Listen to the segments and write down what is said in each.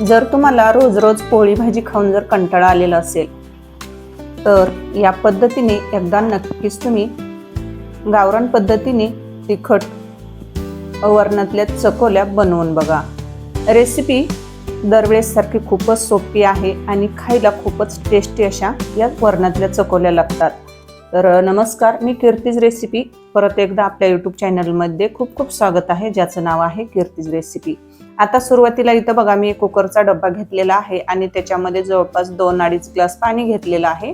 जर तुम्हाला रोज रोज पोळी भाजी खाऊन जर कंटाळा आलेला असेल तर या पद्धतीने एकदा नक्कीच तुम्ही गावरान पद्धतीने तिखट वरणातल्या चकोल्या बनवून बघा. रेसिपी दरवेळेससारखी खूपच सोपी आहे आणि खायला खूपच टेस्टी अशा या वरणातल्या चकोल्या लागतात. तर नमस्कार मी कीर्तीज रेसिपी परत एकदा आपल्या यूट्यूब चॅनलमध्ये खूप खूप स्वागत आहे ज्याचं नाव आहे कीर्तीज रेसिपी आता सुरुवातीला इथं बघा मी कुकरचा डब्बा घेतलेला आहे आणि त्याच्यामध्ये जवळपास दोन अडीच ग्लास पाणी घेतलेलं आहे.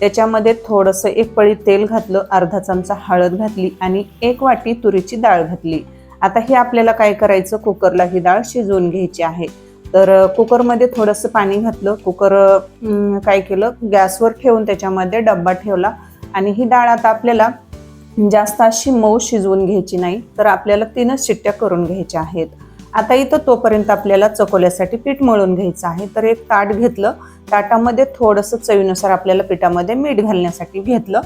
त्याच्यामध्ये थोडंसं एक पळी तेल घातलं अर्धा चमचा हळद घातली आणि एक वाटी तुरीची डाळ घातली. आता हे आपल्याला काय करायचं? कुकरला ही डाळ शिजवून घ्यायची आहे. तर कुकरमध्ये थोडंसं पाणी घातलं. कुकर काय केलं? गॅसवर ठेवून त्याच्यामध्ये डब्बा ठेवला आणि ही डाळ आता आपल्याला जास्त अशी मऊ शिजवून घ्यायची नाही तर आपल्याला तीनच शिट्ट्या करून घ्यायच्या आहेत. आता इथं तोपर्यंत आपल्याला चकोल्यासाठी पीठ मळून घ्यायचं आहे. तर एक ताट घेतलं. ताटामध्ये थोडंसं चवीनुसार आपल्याला पिठामध्ये मीठ घालण्यासाठी घेतलं.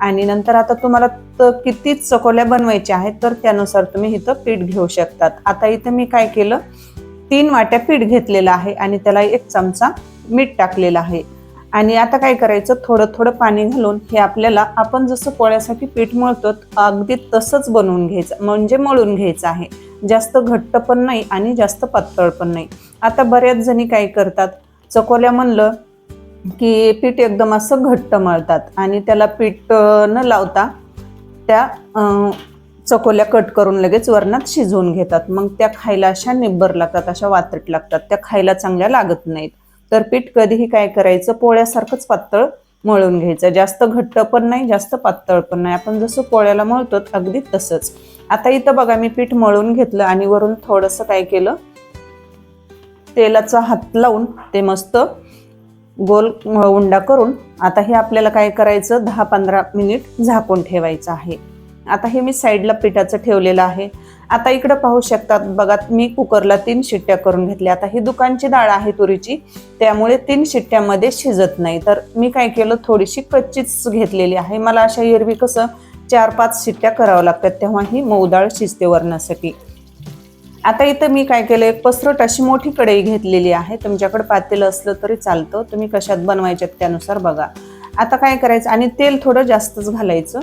आणि नंतर आता तुम्हाला तर किती चकोल्या बनवायच्या आहेत तर त्यानुसार तुम्ही इथं पीठ घेऊ शकतात. आता इथं मी काय केलं? तीन वाट्या पीठ घेतलेलं आहे आणि त्याला एक चमचा मीठ टाकलेलं आहे. आणि आता काय करायचं? थोडं थोडं पाणी घालून हे आपल्याला आपण जसं पोळ्यासाठी पीठ मळतो अगदी तसंच बनवून घ्यायचं म्हणजे मळून घ्यायचं आहे. जास्त घट्ट पण नाही आणि जास्त पातळ पण नाही. आता बऱ्याच जणी काय करतात? चकोल्या म्हणलं की पीठ एकदम असं घट्ट मळतात आणि त्याला पीठ न लावता त्या चकोल्या कट करून लगेच वरणात शिजवून घेतात. मग त्या खायला अशा निब्बर लागतात अशा वातट लागतात. त्या खायला चांगल्या लागत नाहीत. तर पीठ कधीही काय करायचं? पोळ्यासारखंच पातळ मळून घ्यायचं. जास्त घट्ट पण नाही जास्त पातळ पण नाही. आपण जसं पोळ्याला मळतो अगदी तसंच. आता इथं बघा मी पीठ मळून घेतलं आणि वरून थोडंसं काय केलं? तेलाचा हात लावून ते मस्त गोल उंडा करून आता हे आपल्याला काय करायचं? दहा पंधरा मिनिट झाकून ठेवायचं आहे. आता हे मी साईडला पिठाचं ठेवलेलं आहे. आता इकडं पाहू शकतात बघा मी कुकरला तीन शिट्ट्या करून घेतल्या. आता ही दुकानची डाळ आहे तुरीची त्यामुळे तीन शिट्ट्यामध्ये शिजत नाही. तर मी काय केलं थोडीशी कच्चीच घेतलेली आहे. मला अशा एरवी कसं चार पाच शिट्ट्या कराव्या लागतात तेव्हा ही मऊ डाळ शिजते वरणासाठी. आता इथं मी काय केलं एक पसरट अशी मोठी कढई घेतलेली आहे. तुमच्याकडे पातेलं असलं तरी चालतं. तुम्ही कशात बनवायच्यात त्यानुसार बघा. आता काय करायचं आणि तेल थोडं जास्तच घालायचं.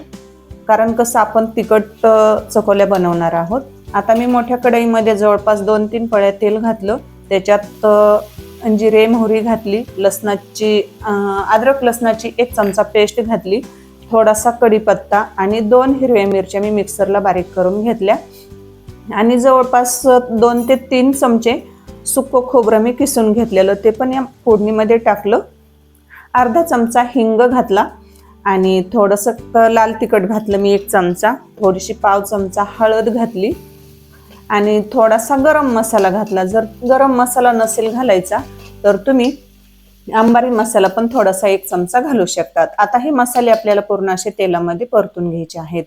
कारण कसं आपण तिखट चकोल्या बनवणार आहोत. आता मी मोठ्या कढईमध्ये जवळपास दोन तीन पळ्या तेल घातलं. त्याच्यात जिरे मोहरी घातली लसणाची अद्रक लसणाची एक चमचा पेस्ट घातली थोडासा कढीपत्ता आणि दोन हिरव्या मिरच्या मी मिक्सरला बारीक करून घेतल्या. आणि जवळपास दोन ते तीन चमचे सुकं खोबरं मी किसून घेतलेलं ते पण या फोडणीमध्ये टाकलं. अर्धा चमचा हिंग घातला. आणि थोडंसं लाल तिखट घातलं मी एक चमचा थोडीशी पाव चमचा हळद घातली आणि थोडासा गरम मसाला घातला. जर गरम मसाला नसेल घालायचा तर तुम्ही अंबारी मसाला पण थोडासा एक चमचा घालू शकतात. आता हे मसाले आपल्याला पूर्ण असे तेलामध्ये परतून घ्यायचे आहेत.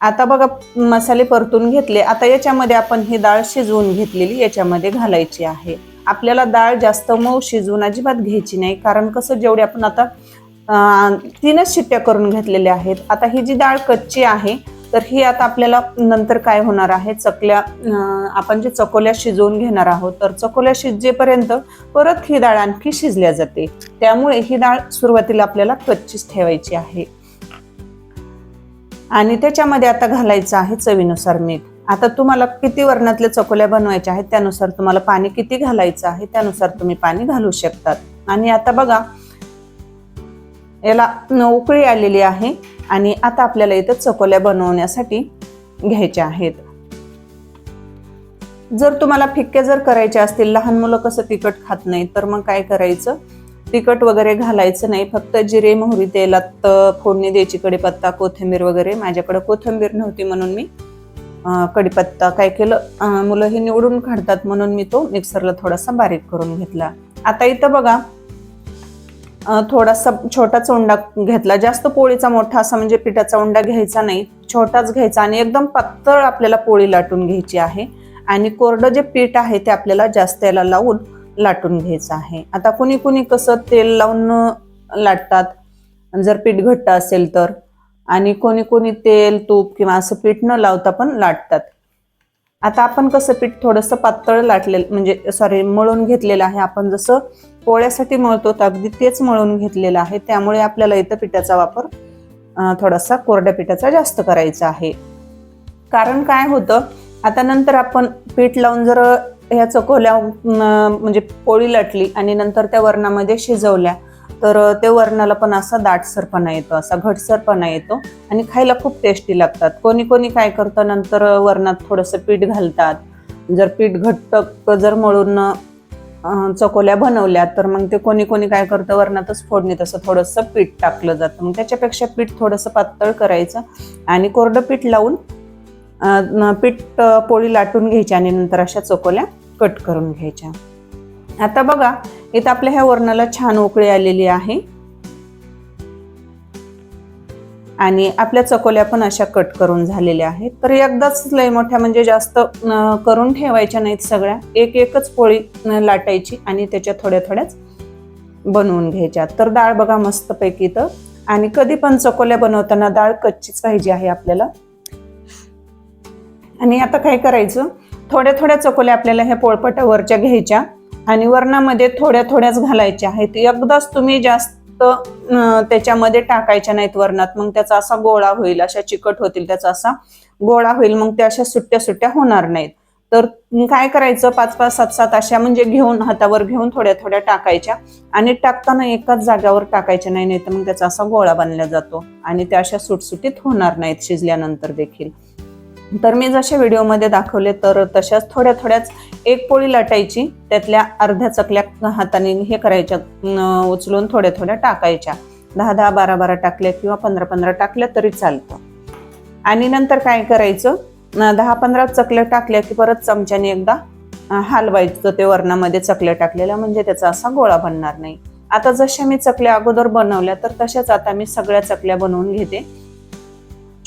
आता बघा मसाले परतून घेतले. आता याच्यामध्ये आपण ही डाळ शिजवून घेतलेली याच्यामध्ये घालायची आहे. आपल्याला डाळ जास्त मऊ शिजवून अजिबात घ्यायची नाही कारण कसं जेवढे आपण आता तीनच शिट्ट्या करून घेतलेल्या आहेत. आता ही जी डाळ कच्ची आहे तर ही आता आपल्याला नंतर काय होणार आहे? चकल्या आपण जे चकोल्या शिजवून घेणार आहोत तर चकोल्या शिजेपर्यंत परत ही डाळ आणखी शिजल्या जाते. त्यामुळे ही डाळ सुरुवातीला आपल्याला कच्चीच ठेवायची आहे. आणि त्याच्यामध्ये आता घालायचं आहे चवीनुसार मीठ. आता तुम्हाला किती वर्णातल्या चकोल्या बनवायच्या आहेत त्यानुसार तुम्हाला पाणी किती घालायचं आहे त्यानुसार तुम्ही पाणी घालू शकतात. आणि आता बघा याला नोकळी उकळी आलेली आहे आणि आता आपल्याला इथं चकोल्या बनवण्यासाठी घ्यायच्या आहेत. जर तुम्हाला फिक्क्या जर करायच्या असतील लहान मुलं कसं तिखट खात नाही तर मग काय करायचं? तिखट वगैरे घालायचं नाही फक्त जिरे मोहरी तेलात फोडणी द्यायची कडीपत्ता कोथिंबीर वगैरे. माझ्याकडे कोथिंबीर नव्हती म्हणून मी कडीपत्ता काय केलं? मुलं हे निवडून काढतात म्हणून मी तो मिक्सरला थोडासा बारीक करून घेतला. आता इथं बघा थोडासा छोटाचा उंडा घेतला. जास्त पोळीचा मोठा असा म्हणजे पिठाचा उंडा घ्यायचा नाही. छोटाच घ्यायचा आणि एकदम पातळ आपल्याला पोळी लाटून घ्यायची आहे. आणि कोरडं जे पीठ आहे ते आपल्याला जास्त याला लावून लाटून घ्यायचं आहे. आता कुणी कुणी कसं तेल लावून लाटतात. जर पीठ घट्ट असेल तर. आणि कोणी कोणी तेल तूप किंवा असं पीठ न लावता पण लाटतात. आता आपण कसं पीठ थोडंसं पातळ लाटलेलं म्हणजे सॉरी मळून घेतलेलं आहे. आपण जसं पोळ्यासाठी मळतो तर अगदी तेच मळून घेतलेलं आहे. त्यामुळे आपल्याला इथं पिठाचा वापर थोडासा कोरड्या पिठाचा जास्त करायचा आहे. कारण काय होतं आता नंतर आपण पीठ लावून जर ह्या चकोल्या म्हणजे पोळी लाटली आणि नंतर त्या वरणामध्ये शिजवल्या तर ते वरणाला पण असा दाटसरपणा येतो असा घटसरपणा येतो आणि खायला खूप टेस्टी लागतात. कोणी कोणी काय करतं नंतर वरणात थोडंसं पीठ घालतात. जर पीठ घट्ट जर मळून चकोल्या बनवल्या तर मग ते कोणी कोणी काय करतं वरणातच फोडणी तसं थोडंसं पीठ टाकलं जातं. मग त्याच्यापेक्षा पीठ थोडंसं पातळ करायचं आणि कोरडं पीठ लावून पीठ पोळी लाटून घ्यायची आणि नंतर अशा चकोल्या कट करून घ्यायच्या. आता बघा इथं आपल्या ह्या वरणाला छान उकळी आलेली आहे. आणि आपल्या चकोल्या पण अशा कट करून झालेल्या आहेत. तर एकदाच लय मोठ्या म्हणजे जास्त करून ठेवायच्या नाहीत सगळ्या. एक एकच पोळी लाटायची आणि त्याच्या थोड्या थोड्याच बनवून घ्यायच्या. तर डाळ बघा मस्तपैकी इथं. आणि कधी पण चकोल्या बनवताना डाळ कच्चीच पाहिजे आहे आपल्याला. आणि आता काय करायचं? थोड्या थोड्या चकोल्या आपल्याला ह्या पोळपटावरच्या घ्यायच्या आणि वरणामध्ये थोड्या थोड्याच घालायच्या आहेत. एकदाच तुम्ही जास्त फक्त त्याच्यामध्ये टाकायच्या नाहीत वरणात. मग त्याचा असा गोळा होईल अशा चिकट होतील त्याचा असा गोळा होईल मग त्या अशा सुट्ट्या सुट्ट्या होणार नाहीत. तर काय करायचं? पाच पाच सात सात अशा म्हणजे घेऊन हातावर घेऊन थोड्या थोड्या टाकायच्या आणि टाकताना एकाच जाग्यावर टाकायच्या नाही नाही तर मग त्याचा असा गोळा बनला जातो आणि त्या अशा सुटसुटीत होणार नाहीत शिजल्यानंतर देखील. तर मी जशा व्हिडिओमध्ये दाखवले तर तशाच थोड्या थोड्याच एक पोळी लाटायची त्यातल्या अर्ध्या चकल्या हाताने हे करायच्या उचलून थोड्या थोड्या टाकायच्या. दहा दहा बारा बारा टाकल्या किंवा पंधरा पंधरा टाकल्या तरी चालतं. आणि नंतर काय करायचं? दहा पंधरा चकल्या टाकल्या की परत चमच्याने एकदा हलवायचं. ते वरणामध्ये चकल्या टाकलेल्या म्हणजे त्याचा असा गोळा बनणार नाही. आता जशा मी चकल्या अगोदर बनवल्या तर तशाच आता मी सगळ्या चकल्या बनवून घेते.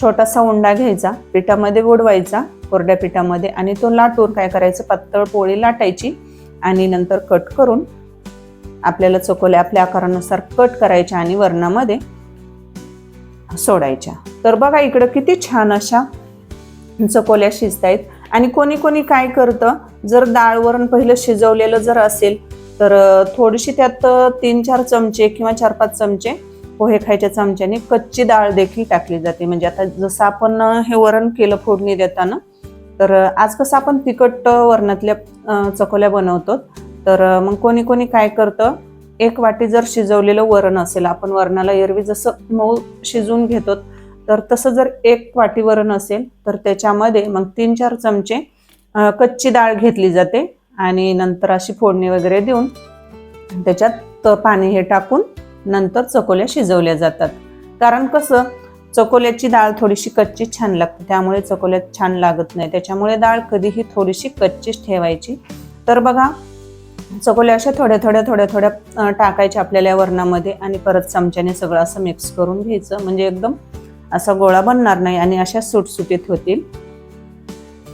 छोटासा उंडा घ्यायचा पिठामध्ये बुडवायचा कोरड्या पिठामध्ये आणि तो लाटून काय करायचं? पातळ पोळी लाटायची आणि नंतर कट करून आपल्याला चकोल्या आपल्या आकारानुसार कट करायच्या आणि वरणामध्ये सोडायच्या. तर बघा इकडं किती छान अशा चकोल्या शिजतायत. आणि कोणी कोणी काय करतं? जर डाळ वरण पहिलं शिजवलेलं जर असेल तर थोडीशी त्यात तीन चार चमचे किंवा चार पाच चमचे पोहे खायच्या चमच्याने कच्ची डाळ देखील टाकली जाते. म्हणजे आता जसं आपण हे वरण केलं फोडणी देताना तर आज कसं आपण तिखट वरणातल्या चकोल्या बनवतो तर मग कोणी कोणी काय करतं एक वाटी जर शिजवलेलं वरण असेल आपण वरणाला एरवी जसं मऊ शिजवून घेतो तर तसं जर एक वाटी वरण असेल तर त्याच्यामध्ये मग तीन चार चमचे कच्ची डाळ घेतली जाते आणि नंतर अशी फोडणी वगैरे देऊन त्याच्यात पाणी हे टाकून नंतर चकोल्या शिजवल्या जातात. कारण कसं? चकोल्याची डाळ थोडीशी कच्ची छान लागते. त्यामुळे चकोल्यात छान लागत नाही. त्याच्यामुळे डाळ कधीही थोडीशी कच्चीच ठेवायची. तर बघा चकोल्या अशा थोड्या थोड्या थोड्या थोड्या टाकायच्या आपल्याला वरणामध्ये आणि परत चमच्याने सगळं असं मिक्स करून घ्यायचं. म्हणजे एकदम असा गोळा बनणार नाही आणि अशा सुटसुटीत होतील.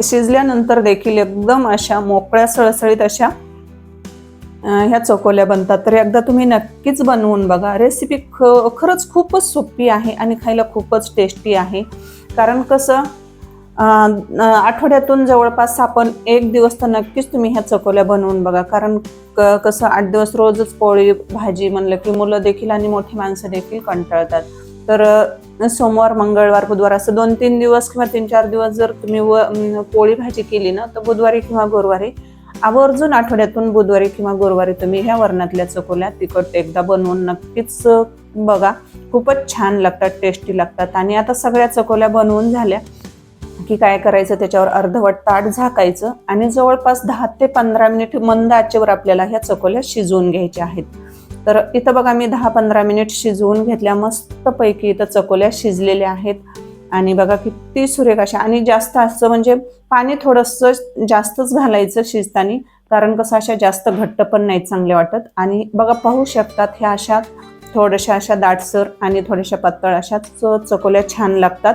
शिजल्यानंतर देखील एकदम अशा मोकळ्या सळसळीत अशा ह्या चकोल्या बनतात. तर एकदा तुम्ही नक्कीच बनवून बघा. रेसिपी ख खरंच खूपच सोपी आहे आणि खायला खूपच टेस्टी आहे. कारण कसं आठवड्यातून जवळपास आपण एक दिवस तर नक्कीच तुम्ही ह्या चकोल्या बनवून बघा. कारण क कसं आठ दिवस रोजच पोळी भाजी म्हणलं की मुलं देखील आणि मोठी माणसं देखील कंटाळतात. तर सोमवार मंगळवार बुधवार असं दोन तीन दिवस किंवा तीन चार दिवस जर तुम्ही व पोळी भाजी केली ना तर बुधवारी किंवा गुरुवारी आवर्जून आठवड्यातून बुधवारी किंवा गुरुवारी तुम्ही ह्या वरणातल्या चकोल्या तिखट एकदा बनवून नक्कीच बघा. खूपच छान लागतात टेस्टी लागतात. आणि आता सगळ्या चकोल्या बनवून झाल्या की काय करायचं त्याच्यावर अर्धवट ताट झाकायचं आणि जवळपास दहा ते पंधरा मिनिट मंद आचेवर आपल्याला ह्या चकोल्या शिजवून घ्यायच्या आहेत. तर इथं बघा मी दहा पंधरा मिनिट शिजवून घेतल्या मस्तपैकी इथं चकोल्या शिजलेल्या आहेत. आणि बघा किती सुरेख अशा. आणि जास्त असं म्हणजे पाणी थोडंसं जास्तच घालायचं शिजताना कारण कसं अशा जास्त घट्ट पण नाहीत चांगले वाटत. आणि बघा पाहू शकतात ह्या अशा थोड्याशा अशा दाटसर आणि थोड्याशा पातळ अशा च- चकोल्या छान लागतात.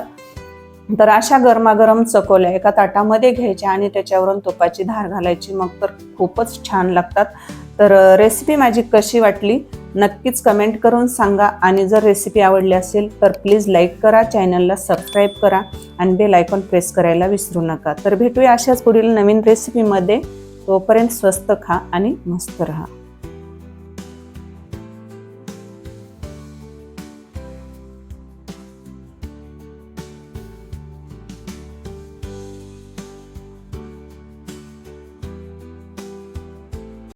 तर अशा गरमागरम चकोल्या एका ताटामध्ये घ्यायच्या आणि त्याच्यावरून तुपाची धार घालायची. मग तर खूपच छान लागतात. तर रेसिपी माझी कशी वाटली? नक्कीच कमेंट करून सांगा. आणि जर रेसिपी आवडली असेल तर प्लीज लाईक करा. चॅनलला सबस्क्राईब करा. आणि बेल आयकॉन प्रेस करायला विसरू नका. तर भेटूया अशाच पुढील नवीन रेसिपीमध्ये तोपर्यंत स्वस्त खा आणि मस्त राहा.